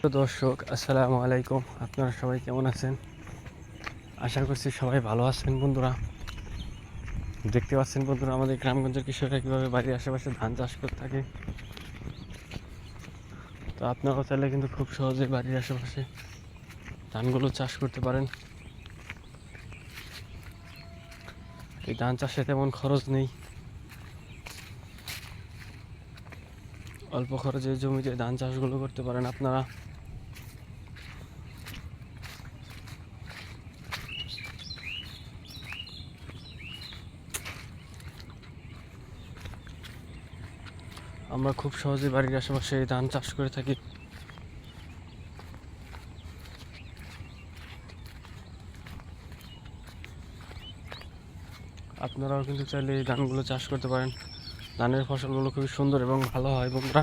প্রিয় দর্শক, আসসালামু আলাইকুম। আপনারা সবাই কেমন আছেন? আশা করছি সবাই ভালো আছেন বন্ধুরা। দেখতে পাচ্ছেন বন্ধুরা, আমাদের গ্রামগঞ্জের কৃষকরা কীভাবে বাড়ির আশেপাশে ধান চাষ করে থাকে। তো আপনারাও চাইলে কিন্তু খুব সহজে বাড়ির আশেপাশে ধানগুলো চাষ করতে পারেন। এই ধান চাষে তেমন খরচ নেই। অল্প খরচে জমিতে ধান চাষগুলো করতে পারেন আপনারা। আমরা খুব সহজে বাড়ির আশেপাশে ধান চাষ করে থাকি। আপনারাও কিন্তু চাইলে এই ধানগুলো চাষ করতে পারেন। ধানের ফসলগুলো খুবই সুন্দর এবং ভালো হয় বন্ধুরা।